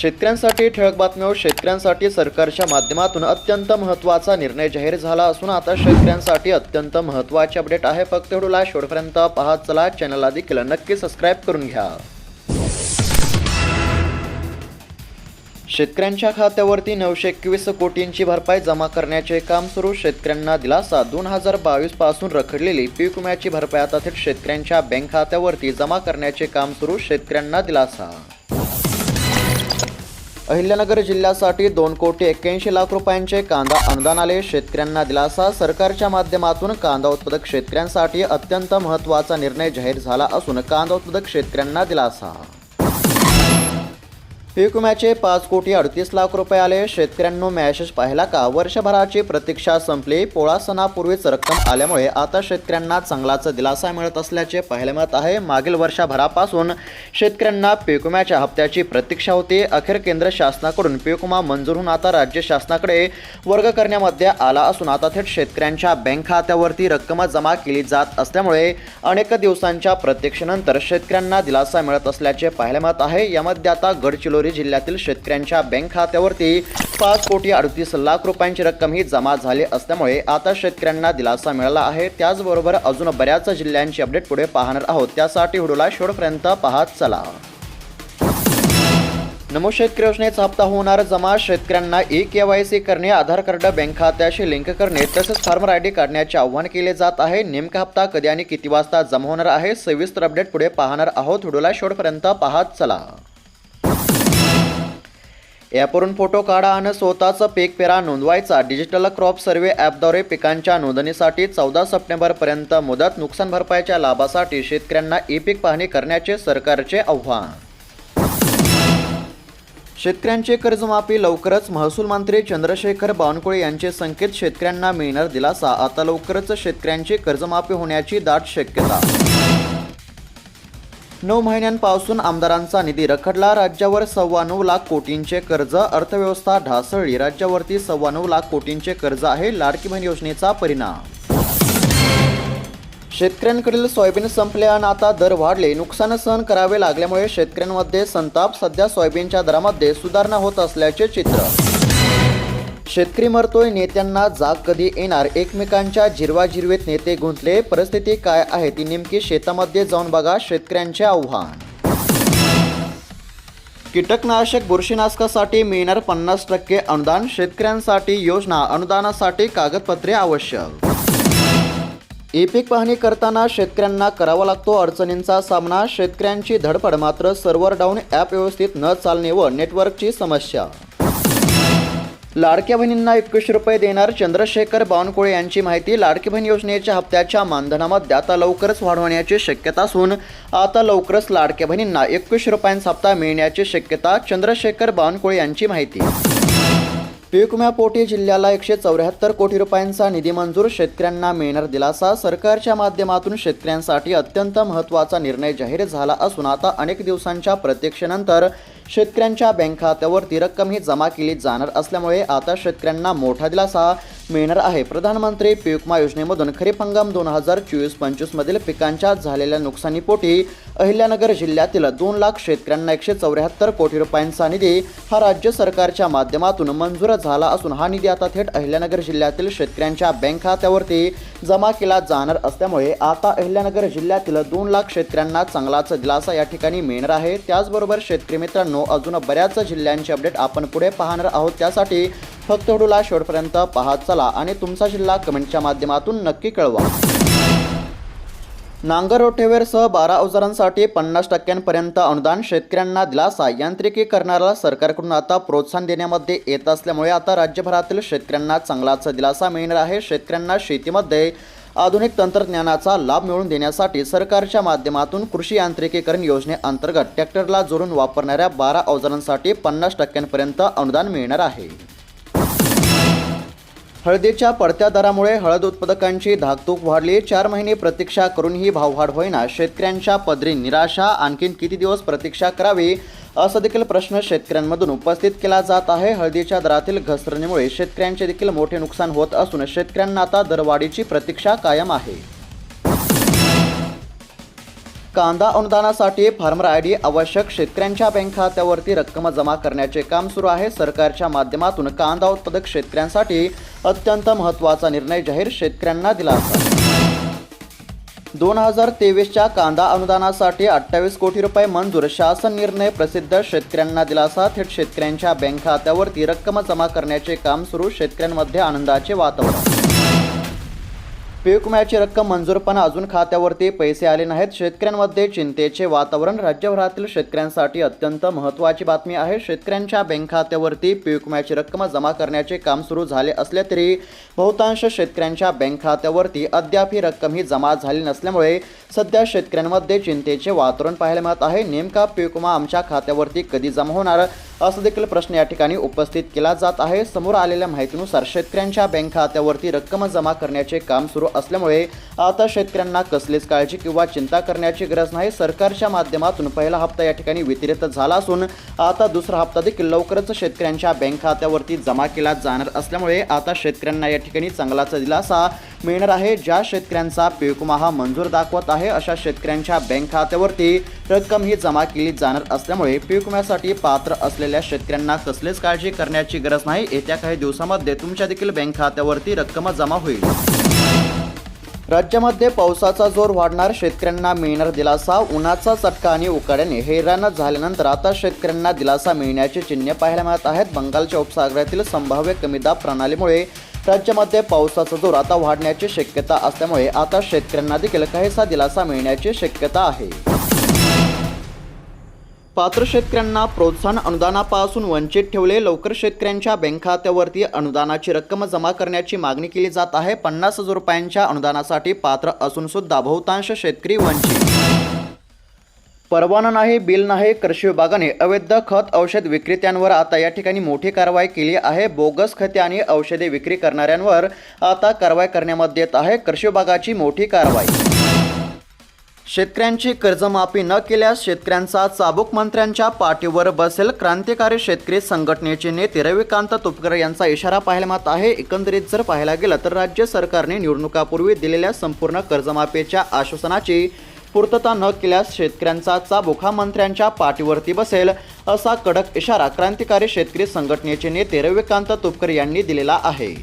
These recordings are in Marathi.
शेतकऱ्यांसाठी ठळक बातम्या शेतकऱ्यांसाठी सरकारच्या माध्यमातून अत्यंत महत्त्वाचा निर्णय जाहीर झाला असून आता शेतकऱ्यांसाठी अत्यंत महत्त्वाचे अपडेट आहे. फक्त व्हिडिओला शेवटपर्यंत पाहत चला. चॅनलला देखील नक्की सबस्क्राईब करून घ्या. शेतकऱ्यांच्या खात्यावरती नऊशे एकवीस कोटींची भरपाई जमा करण्याचे काम सुरू. शेतकऱ्यांना दिलासा. दोन हजार बावीसपासून रखडलेली पीक विम्याची भरपाई आता थेट शेतकऱ्यांच्या बँक खात्यावरती जमा करण्याचे काम सुरू. शेतकऱ्यांना दिलासा. अहिल्यानगर जिल्ह्यासाठी दोन कोटी एक्क्याऐंशी लाख रुपयांचे कांदा अनुदान आले. शेतकऱ्यांना दिलासा. सरकारच्या माध्यमातून कांदा उत्पादक शेतकऱ्यांसाठी अत्यंत महत्त्वाचा निर्णय जाहीर झाला असून कांदा उत्पादक शेतकऱ्यांना दिलासा. पीक विम्याचे पाच कोटी अडतीस लाख रुपये आले. शेतकऱ्यांनो मॅसेज पाहिला का? वर्षभराची प्रतीक्षा संपली. पोळा सणापूर्वीच रक्कम आल्यामुळे आता शेतकऱ्यांना चांगलाच दिलासा मिळत असल्याचे पाहायला मिळत आहे. मागील वर्षभरापासून शेतकऱ्यांना पीक विम्याच्या हप्त्याची प्रतीक्षा होती. अखेर केंद्र शासनाकडून पीक विमा मंजूर होऊन आता राज्य शासनाकडे वर्ग करण्यामध्ये आला असून आता थेट शेतकऱ्यांच्या बँक खात्यावरती रक्कम जमा केली जात असल्यामुळे अनेक दिवसांच्या प्रतीक्षेनंतर शेतकऱ्यांना दिलासा मिळत असल्याचे पाहायला मिळत आहे. यामध्ये आता गडचिरोली जिल्ह्यातील शेतकऱ्यांच्या बँक खात्यावरती पाच कोटी अडतीस लाख रुपयांची रक्कम ही जमा झाली असल्यामुळे आता शेतकऱ्यांना दिलासा मिळाला आहे. त्याचबरोबर अजून बऱ्याच जिल्ह्यांची अपडेट पुढे पाहणार आहोत. त्यासाठी व्हिडिओला शेवटपर्यंत पाहत चला. नमो शेतकरी योजनेचा हप्ता होणार जमा. शेतकऱ्यांना ई के वाय सी करणे आधार कार्ड बँक खात्याशी लिंक करणे तसेच फार्मर आय डी काढण्याचे आव्हान केले जात आहे. नेमका हप्ता कधी आणि किती वाजता जमा होणार आहे? सविस्तर अपडेट पुढे पाहणार आहोत. व्हिडिओला शेवटपर्यंत पाहत चला. ॲपवरून फोटो काढा आणि स्वतःचं पीक पेरा नोंदवायचा. डिजिटल क्रॉप सर्वे ॲपद्वारे पिकांच्या नोंदणीसाठी चौदा सप्टेंबरपर्यंत मुदत नुकसान भरपाईच्या लाभासाठी शेतकऱ्यांना ई पीक पाहणी करण्याचे सरकारचे आव्हान. शेतकऱ्यांचे कर्जमाफी लवकरच महसूल मंत्री चंद्रशेखर बावनकुळे यांचे संकेत शेतकऱ्यांना मिळणार दिलासा. आता लवकरच शेतकऱ्यांची कर्जमाफी होण्याची दाट शक्यता. नऊ महिन्यांपासून आमदारांचा निधी रखडला. राज्यावर सव्वा नऊ लाख कोटींचे कर्ज अर्थव्यवस्था ढासळली. राज्यावरती सव्वा नऊ लाख कोटींचे कर्ज आहे लाडकी बहीण योजनेचा परिणाम. शेतकऱ्यांकडील सोयाबीन संपले आणि आता दर वाढले. नुकसान सहन करावे लागल्यामुळे शेतकऱ्यांमध्ये संताप. सध्या सोयाबीनच्या दरामध्ये सुधारणा होत असल्याचे चित्र. शेतकरी मरतोय नेत्यांना जाग कधी येणार? एकमेकांच्या जिरवाजिरवेत नेते गुंतले. परिस्थिती काय आहे ती नेमकी शेतामध्ये जाऊन बघा शेतकऱ्यांचे आव्हान. कीटकनाशक बुरशीनाशकासाठी मिळणार पन्नास टक्के अनुदान. शेतकऱ्यांसाठी योजना अनुदानासाठी कागदपत्रे आवश्यक. ई पीक पाहणी करताना शेतकऱ्यांना करावा लागतो अडचणींचा सामना. शेतकऱ्यांची धडपड मात्र सर्व्हर डाऊन ॲप व्यवस्थित न चालणे व नेटवर्कची समस्या. लाडक्या बहिणींना एकवीसशे रुपये देणार चंद्रशेखर बावनकुळे यांची माहिती. लाडकी बहीण योजनेच्या हप्त्याच्या मानधनामध्ये आता लवकरच वाढवण्याची शक्यता असून आता लवकरच लाडक्या बहिणींना एकवीसशे रुपयांचा हप्ता मिळण्याची शक्यता चंद्रशेखर बावनकुळे यांची माहिती. पीक जिल्ह्याला एकशे चौऱ्याहत्तर कोटी रुपयांचा निधी मंजूर. शेतकऱ्यांना मिळणार दिलासा. सरकारच्या माध्यमातून शेतकऱ्यांसाठी अत्यंत महत्त्वाचा निर्णय जाहीर झाला असून आता अनेक दिवसांच्या प्रतीक्षेनंतर शेतकऱ्यांच्या बँक खात्यावरती रक्कम ही जमा केली जाणार असल्यामुळे आता शेतकऱ्यांना मोठा दिलासा. मिळणार आहे. प्रधानमंत्री पीक विमा योजनेमधून खरीप हंगाम दोन हजार चोवीस पंचवीसमधील पिकांच्या झालेल्या नुकसानीपोटी अहिल्यानगर जिल्ह्यातील दोन लाख शेतकऱ्यांना एकशे चौऱ्याहत्तर कोटी रुपयांचा निधी हा राज्य सरकारच्या माध्यमातून मंजूर झाला असून हा निधी आता थेट अहिल्यानगर जिल्ह्यातील शेतकऱ्यांच्या बँक खात्यावरती जमा केला जाणार असल्यामुळे आता अहिल्यानगर जिल्ह्यातील दोन लाख शेतकऱ्यांना चांगलाच दिलासा या ठिकाणी मिळणार आहे. त्याचबरोबर शेतकरी मित्रांनो अजून बऱ्याच जिल्ह्यांचे अपडेट आपण पुढे पाहणार आहोत. त्यासाठी फक्त व्हिडिओला शेवटपर्यंत पाहत चला आणि तुमचा जिल्हा कमेंटच्या माध्यमातून नक्की कळवा. नांगर रोटेवेरसह बारा अवजारांसाठी पन्नास टक्क्यांपर्यंत अनुदान शेतकऱ्यांना दिलासा. यांत्रिकीकरणाला सरकारकडून आता प्रोत्साहन देण्यामध्ये येत असल्यामुळे आता राज्यभरातील शेतकऱ्यांना चांगलाच दिलासा मिळणार आहे. शेतकऱ्यांना शेतीमध्ये आधुनिक तंत्रज्ञानाचा लाभ मिळवून देण्यासाठी सरकारच्या माध्यमातून कृषी यांत्रिकीकरण योजनेअंतर्गत ट्रॅक्टरला जोडून वापरणाऱ्या बारा अवजारांसाठी पन्नास टक्क्यांपर्यंत अनुदान मिळणार आहे. हळदीच्या पडत्या दरामुळे हळद उत्पादकांची धाकधूक वाढली. चार महिने प्रतीक्षा करूनही भाववाढ होईना. शेतकऱ्यांच्या पदरी निराशा आणखीन किती दिवस प्रतीक्षा करावी असा देखील प्रश्न शेतकऱ्यांमधून उपस्थित केला जात आहे. हळदीच्या दरातील घसरणीमुळे शेतकऱ्यांचे देखील मोठे नुकसान होत असून शेतकऱ्यांना आता दरवाढीची प्रतीक्षा कायम आहे. कांदा अनुदानासाठी फार्मर आय डी आवश्यक शेतकऱ्यांच्या बँक खात्यावरती रक्कम जमा करण्याचे काम सुरू आहे. सरकारच्या माध्यमातून कांदा उत्पादक शेतकऱ्यांसाठी अत्यंत महत्त्वाचा निर्णय जाहीर शेतकऱ्यांना दिला दोन हजार तेवीसच्या कांदा अनुदानासाठी अठ्ठावीस कोटी रुपये मंजूर शासन निर्णय प्रसिद्ध शेतकऱ्यांना दिलासा थेट शेतकऱ्यांच्या बँक खात्यावरती रक्कम जमा करण्याचे काम सुरू शेतकऱ्यांमध्ये आनंदाचे वातावरण पीक विम्याची रक्कम मंजूर पण अजून खात्यावरती पैसे आले नाहीत. शेतकऱ्यांमध्ये चिंतेचे वातावरण. राज्यभरातील शेतकऱ्यांसाठी अत्यंत महत्त्वाची बातमी आहे. शेतकऱ्यांच्या बँक खात्यावरती पीक विम्याची रक्कम जमा करण्याचे काम सुरू झाले असले तरी बहुतांश शेतकऱ्यांच्या बँक खात्यावरती अद्याप ही रक्कम ही जमा झाली नसल्यामुळे सध्या शेतकऱ्यांमध्ये चिंतेचे वातावरण पाहायला मिळत आहे. नेमका पीक विमा आमच्या खात्यावरती कधी जमा होणार? असं देखील प्रश्न या ठिकाणी उपस्थित केला जात आहे. समोर आलेल्या माहितीनुसार शेतकऱ्यांच्या बँक खात्यावरती रक्कम जमा करण्याचे काम सुरू असल्यामुळे आता शेतकऱ्यांना कसलीच काळजी किंवा चिंता करण्याची गरज नाही. सरकारच्या माध्यमातून पहिला हप्ता या ठिकाणी वितरित झाला असून आता दुसरा हप्ता देखील लवकरच शेतकऱ्यांच्या बँक खात्यावरती जमा केला जाणार असल्यामुळे आता शेतकऱ्यांना या ठिकाणी चांगलाच दिलासा मिळणार आहे. ज्या शेतकऱ्यांचा पीक विमा हा मंजूर दाखवत आहे अशा शेतकऱ्यांच्या बँक खात्यावरती रक्कम ही जमा केली जाणार असल्यामुळे पीक विम्यासाठी पात्र असलेल्या शेतकऱ्यांना कसलीच काळजी करण्याची गरज नाही. येत्या काही दिवसामध्ये तुमच्या देखील बँक खात्यावरती रक्कम जमा होईल. राज्यामध्ये पावसाचा जोर वाढणार शेतकऱ्यांना मिळणार दिलासा उन्हाचा चटका आणि उकाड्याने हैराण झाल्यानंतर आता शेतकऱ्यांना दिलासा मिळण्याची चिन्हे पाहायला मिळत आहेत. बंगालच्या उपसागरातील संभाव्य कमीदाब प्रणालीमुळे राज्यामध्ये पावसाचा जोर आता वाढण्याची शक्यता असल्यामुळे आता शेतकऱ्यांना देखील काहीसा दिलासा मिळण्याची शक्यता आहे. पात्र शेतकऱ्यांना प्रोत्साहन अनुदानापासून वंचित ठेवले. लवकर शेतकऱ्यांच्या बँक खात्यावरती अनुदानाची रक्कम जमा करण्याची मागणी केली जात आहे. पन्नास हजार रुपयांच्या अनुदानासाठी पात्र असून सुद्धा बहुतांश शेतकरी वंचित. परवाना नाही बिल नाही कृषी विभागाने अवैध खत औषध विक्रेत्यांवर आता या ठिकाणी मोठी कारवाई केली आहे. बोगस खते आणि औषधे विक्री करणाऱ्यांवर आता कारवाई करण्यामध्ये येत आहे. कृषी विभागाची मोठी कारवाई शेतकऱ्यांची कर्जमाफी न केल्यास शेतकऱ्यांचा चाबूक मंत्र्यांच्या पाठीवर बसेल क्रांतिकारी शेतकरी संघटनेचे नेते रविकांत तुपकर यांचा इशारा पाहायला मात आहे. एकंदरीत जर पाहायला गेलं तर राज्य सरकारने निवडणुकापूर्वी दिलेल्या संपूर्ण कर्जमाफीच्या आश्वासनाची पूर्तता न केल्यास शेतकऱ्यांचा चाबूक हा मंत्र्यांच्या पाठीवरती बसेल असा कडक इशारा क्रांतिकारी शेतकरी संघटनेचे नेते रविकांत तुपकर यांनी दिलेला आहे.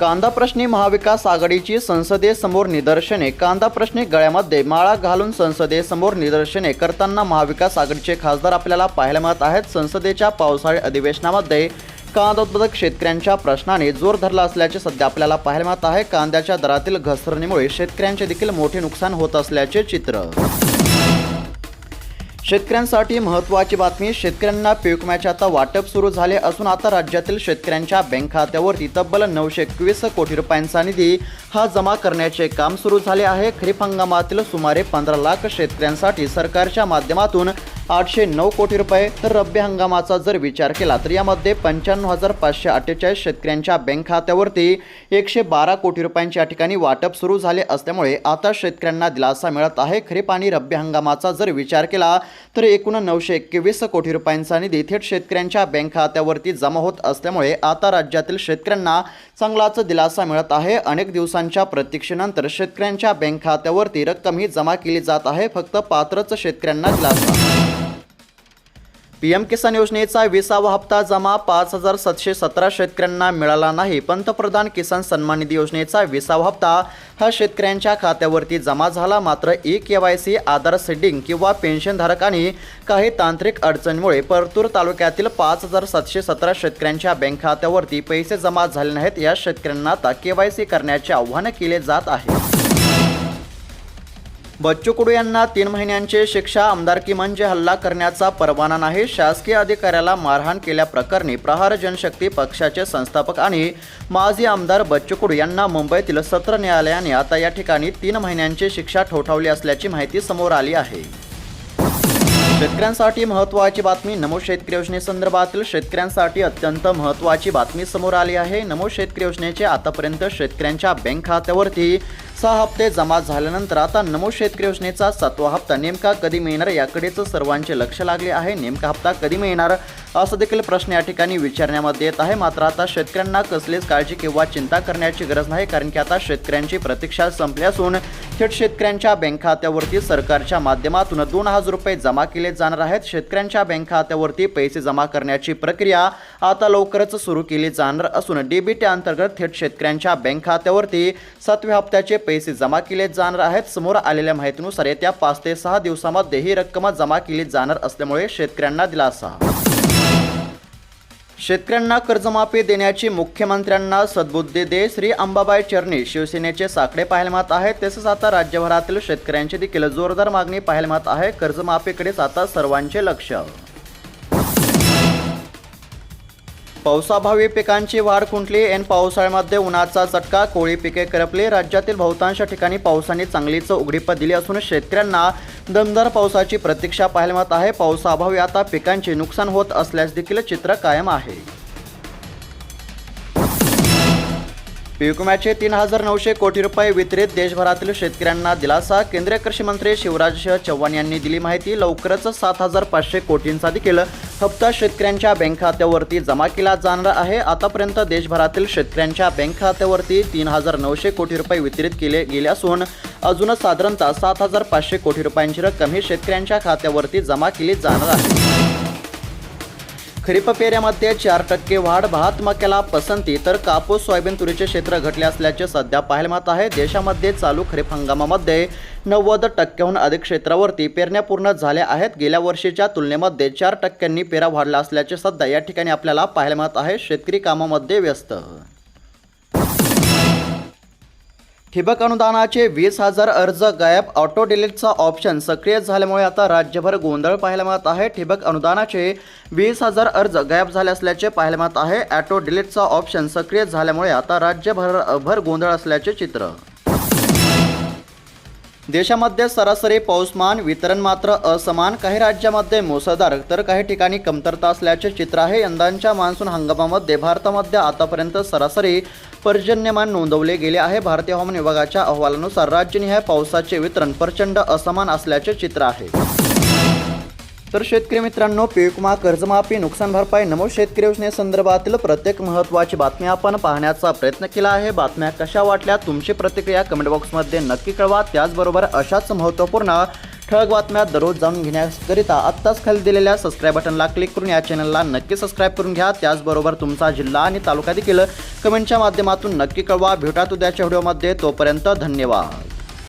कांदा प्रश्नी महाविकास आघाडीची संसदेसमोर निदर्शने. कांदा प्रश्नी गळ्यामध्ये माळा घालून संसदेसमोर निदर्शने. करताना महाविकास आघाडीचे खासदार आपल्याला पाहायला मिळत आहेत. संसदेच्या पावसाळी अधिवेशनामध्ये कांदा उत्पादक शेतकऱ्यांच्या प्रश्नाने जोर धरला असल्याचे सध्या आपल्याला पाहायला मिळत आहे. कांद्याच्या दरातील घसरणीमुळे शेतकऱ्यांचे देखील मोठे नुकसान होत असल्याचे चित्र. शेतकऱ्यांसाठी महत्त्वाची बातमी शेतकऱ्यांना पीक विम्याचे आता वाटप सुरू झाले असून आता राज्यातील शेतकऱ्यांच्या बँक खात्यावरती तब्बल नऊशे एकवीस कोटी रुपयांचा निधी हा जमा करण्याचे काम सुरू झाले आहे. खरीप हंगामातील सुमारे पंधरा लाख शेतकऱ्यांसाठी सरकारच्या माध्यमातून आठशे नऊ कोटी रुपये तर रब्बी हंगामाचा जर विचार केला तर यामध्ये पंच्याण्णव हजार पाचशे अठ्ठेचाळीस शेतकऱ्यांच्या बँक खात्यावरती एकशे बारा कोटी रुपयांच्या या ठिकाणी वाटप सुरू झाले असल्यामुळे आता शेतकऱ्यांना दिलासा मिळत आहे. खरीप आणि रब्बी हंगामाचा जर विचार केला तर एकूण नऊशे एकवीस कोटी रुपयांचा निधी थेट शेतकऱ्यांच्या बँक खात्यावरती जमा होत असल्यामुळे आता राज्यातील शेतकऱ्यांना चांगलाच दिलासा मिळत आहे. अनेक दिवसांच्या प्रतीक्षेनंतर शेतकऱ्यांच्या बँक खात्यावरती रक्कम ही जमा केली जात आहे. फक्त पात्रच शेतकऱ्यांना दिलासा. पीएम किसान योजनेचा विसावा हप्ता जमा पाच हजार सातशे सतरा शेतकऱ्यांना मिळाला नाही. पंतप्रधान किसान सन्मान निधी योजनेचा विसावा हप्ता हा शेतकऱ्यांच्या खात्यावरती जमा झाला. मात्र E K Y C Aadhaar seeding किंवा पेन्शनधारकांनी काही तांत्रिक अडचणीमुळे परतूर तालुक्यातील पाच हजार सातशे सतरा शेतकऱ्यांच्या बँक खात्यावरती पैसे जमा झाले नाहीत. या शेतकऱ्यांना आता के वाय सी करण्याचे आव्हान केले जात आहे. बच्चू कडू यांना तीन महिन्यांचे शिक्षा आमदारकी म्हणजे हल्ला करण्याचा परवाना नाही. शासकीय अधिकाऱ्याला मारहाण केल्याप्रकरणी प्रहार जनशक्ती पक्षाचे संस्थापक आणि माजी आमदार बच्चू कडू यांना मुंबईतील सत्र न्यायालयाने आता या ठिकाणी तीन महिन्यांची शिक्षा ठोठावली असल्याची माहिती समोर आली आहे. शेतकऱ्यांसाठी महत्त्वाची बातमी. नमो शेतकरी योजनेसंदर्भातील शेतकऱ्यांसाठी अत्यंत महत्त्वाची बातमी समोर आली आहे. नमो शेतकरी योजनेचे आतापर्यंत शेतकऱ्यांच्या बँक खात्यावरती सहा हप्ते जमा झाल्यानंतर आता नमो शेतकरी योजनेचा सातवा हप्ता नेमका कधी मिळणार याकडेच सर्वांचे लक्ष लागले आहे. नेमका हप्ता कधी मिळणार? असं देखील प्रश्न या ठिकाणी विचारण्यात येत आहे. मात्र आता शेतकऱ्यांना कसलीच काळजी किंवा चिंता करण्याची गरज नाही कारण की आता शेतकऱ्यांची प्रतीक्षा संपली असून थेट शेतकऱ्यांच्या बँक खात्यावरती सरकारच्या माध्यमातून दोन हजार रुपये जमा केले जाणार आहेत. शेतकऱ्यांच्या बँक खात्यावरती पैसे जमा करण्याची प्रक्रिया आता लवकरच सुरू केली जाणार असून डीबीटी अंतर्गत थेट शेतकऱ्यांच्या बँक खात्यावरती सातव्या हप्त्याचे पैसे जमा केले जाणार आहेत. समोर आलेल्या माहितीनुसार येत्या पाच ते सहा दिवसामध्ये ही रक्कम जमा केली जाणार असल्यामुळे शेतकऱ्यांना दिलासा. शेतकऱ्यांना कर्जमाफी देण्याची मुख्यमंत्र्यांना सद्बुद्धी दे श्री अंबाबाई चरणी. शिवसेनेचे साकडे पाहायला मिळत आहे तसेच आता राज्यभरातील शेतकऱ्यांची देखील जोरदार मागणी पाहायला मिळत आहे. कर्जमाफीकडेच आता सर्वांचे लक्ष. पावसाभावी पिकांची वाढ खुंटली एन पावसाळ्यामध्ये उन्हाचा चटका कोळी पिके करपली? राज्यातील बहुतांश ठिकाणी पावसाने चांगलीच उघडीप दिली असून शेतकऱ्यांना दमदार पावसाची प्रतीक्षा पाहायला मिळत आहे. पावसाअभावी आता पिकांचे नुकसान होत असल्यास देखील चित्र कायम आहे. पीक तीन हजार नऊशे कोटी रुपये वितरित देशभरातील शेतकऱ्यांना दिलासा. केंद्रीय कृषी मंत्री शिवराज चव्हाण यांनी दिली माहिती. लवकरच सात हजार पाचशे कोटींचा देखील हप्ता शेतकऱ्यांच्या बँक खात्यावरती जमा केला जाणार आहे. आतापर्यंत देशभरातील शेतकऱ्यांच्या बँक खात्यावरती तीन हजार नऊशे कोटी रुपये वितरित केले गेले असून अजूनच साधारणतः सात हजार पाचशे कोटी रुपयांची रक्कम ही शेतकऱ्यांच्या खात्यावरती जमा केली जाणार आहे. खरीप पेऱ्यामध्ये चार टक्के वाढ भात मक्याला पसंती. तर कापूस सोयाबीन तुरीचे क्षेत्र घटले असल्याचे सध्या पाहायला मिळत आहे. देशामध्ये चालू खरीप हंगामामध्ये नव्वद टक्क्याहून अधिक क्षेत्रावरती पेरण्या पूर्ण झाल्या आहेत. गेल्या वर्षीच्या तुलनेमध्ये चार टक्क्यांनी पेरा वाढला असल्याचे सध्या या ठिकाणी आपल्याला पाहायला मिळत आहे. शेतकरी कामामध्ये व्यस्त ठिबक अनुदानाचे वीस हजार अर्ज गायब. ऑटो डिलीटचा ऑप्शन सक्रिय झाल्यामुळे आता राज्यभर गोंधळ पाहायला मिळत आहे. ठिबक अनुदानाचे वीस हजार अर्ज गायब झाले असल्याचे पाहायला मिळत आहे. ऑटो डिलीटचा ऑप्शन सक्रिय झाल्यामुळे आता राज्यभर भर गोंधळ असल्याचे चित्र. देशामध्ये सरासरी पाऊसमान वितरण मात्र असमान. काही राज्यामध्ये मुसळधार तर काही ठिकाणी कमतरता असल्याचे चित्र आहे. यंदाच्या मान्सून हंगामामध्ये भारतामध्ये आतापर्यंत सरासरी पर्जन्यमान नोंदवले गेले आहे. भारतीय हवामान विभागाच्या अहवालानुसार राज्यनिहाय पावसाचे वितरण प्रचंड असमान असल्याचे चित्र आहे. तर शेतकरी मित्रांनो पीकमा कर्जमाफी नुकसान भरपाई नमो शेतकरी योजनेसंदर्भातील प्रत्येक महत्त्वाची बातमी आपण पाहण्याचा प्रयत्न केला आहे. बातम्या कशा वाटल्या तुमची प्रतिक्रिया कमेंट बॉक्समध्ये नक्की कळवा. त्याचबरोबर अशाच महत्त्वपूर्ण ठळक बातम्या दररोज जाणून घेण्याकरिता आत्ताच खाली दिलेल्या सबस्क्राईब बटनला क्लिक करून या चॅनलला नक्की सबस्क्राईब करून घ्या. त्याचबरोबर तुमचा जिल्हा आणि तालुका देखील कमेंटच्या माध्यमातून नक्की कळवा. भेटात उद्याच्या व्हिडिओमध्ये. तोपर्यंत धन्यवाद.